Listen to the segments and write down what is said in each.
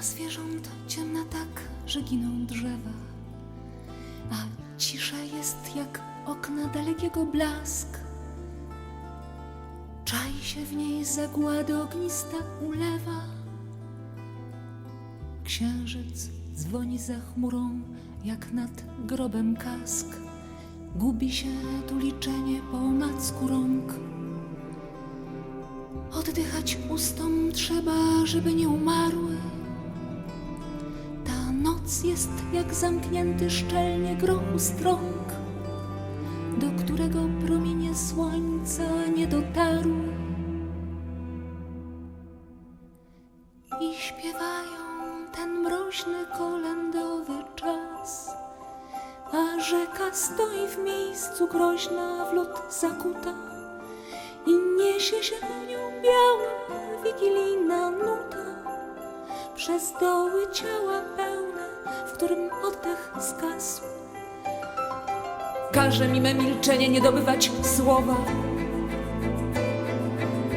Ciemna zwierząt, ciemna tak, że giną drzewa, a cisza jest jak okna dalekiego blask. Czai się w niej zagłady ognista ulewa. Księżyc dzwoni za chmurą, jak nad grobem kask. Gubi się tu liczenie po omacku rąk. Oddychać ustom trzeba, żeby nie umarły. Noc jest jak zamknięty szczelnie grochu strąg, do którego promienie słońca nie dotarły. I śpiewają ten mroźny kolędowy czas, a rzeka stoi w miejscu groźna w lód zakuta i niesie się nią biała wigilijna nuta przez doły ciała pełne, w którym oddech zgasł. Każe mi me milczenie nie dobywać słowa.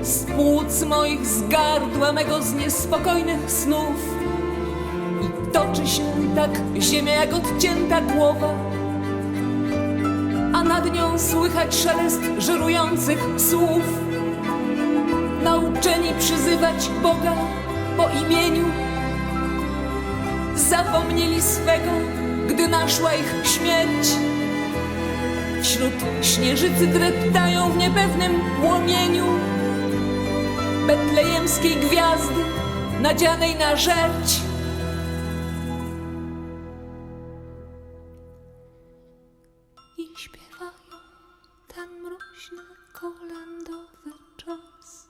Z płuc moich z gardła mego z niespokojnych snów i toczy się tak ziemia jak odcięta głowa a nad nią słychać szelest żerujących słów. Nauczeni przyzywać Boga po imieniu, zapomnieli swego, gdy naszła ich śmierć. Wśród śnieżycy dreptają w niepewnym płomieniu betlejemskiej gwiazdy nadzianej na żerć. i śpiewają ten mroźny kolędowy czas.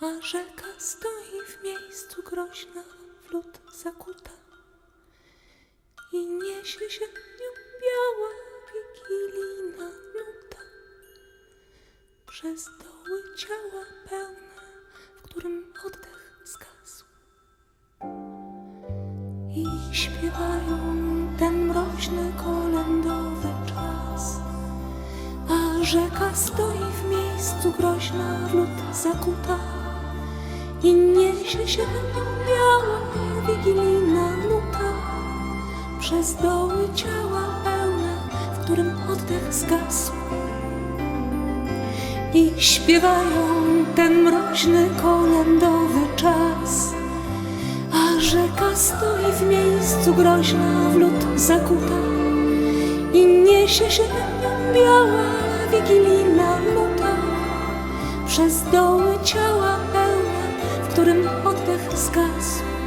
A rzeka stoi w miejscu groźna, w lód zakuta i niesie się nią biała wigilijna nuta przez doły ciała pełne, w którym oddech zgasł. I śpiewają ten mroźny kolędowy czas. A rzeka stoi w miejscu groźna w lód zakuta i niesie się nią biała wigilijna nuta przez doły ciała pełne, w którym oddech zgasł. I śpiewają ten mroźny kolędowy czas. A rzeka stoi w miejscu groźna w lód zakuta i niesie się biała wigilijna nuta przez doły ciała pełne, którym oddech zgasł.